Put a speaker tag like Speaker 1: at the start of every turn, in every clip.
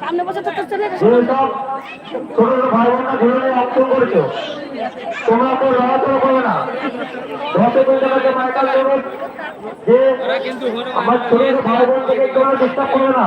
Speaker 1: সামনে বছর তো চলে গেছে
Speaker 2: ছোট ভাই বোনা জীবনে অর্থ করেছ তোমরা তো লড়াচড়া করবে না রথে বলতে পারছে মাইকাল দেবেন যে আমার ছোট ভাই বোন থেকে তোমরা ডিস্টার্ব করবে না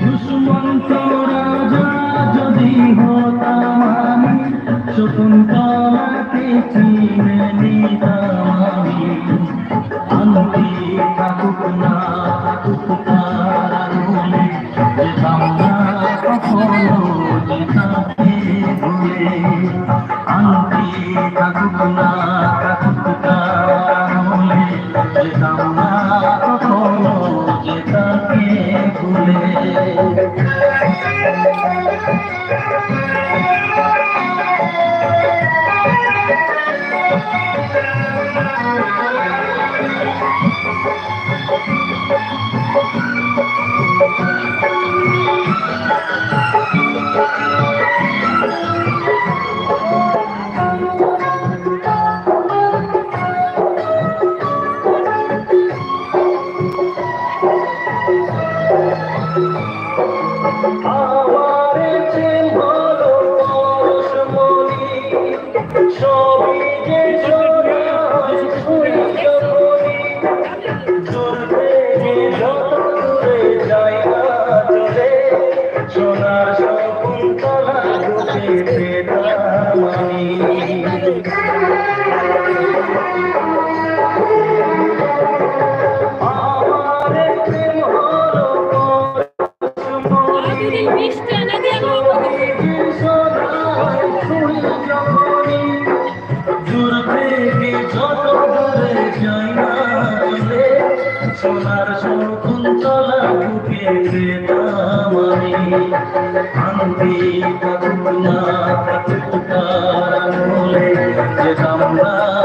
Speaker 3: দুষ্মন্ত রাজা যদি হতাম আমি শকুন্তলাকে চিনে নিতাম আমি। শান্তি থাকুক না থাকুক তার যেতাম না। কখনো যেতাকে ভুলে। সবই যে সোনার শকুন্তলা বুকে প্রেমামি আন্তি কাকুনা কাকুতার বলে যে কামরা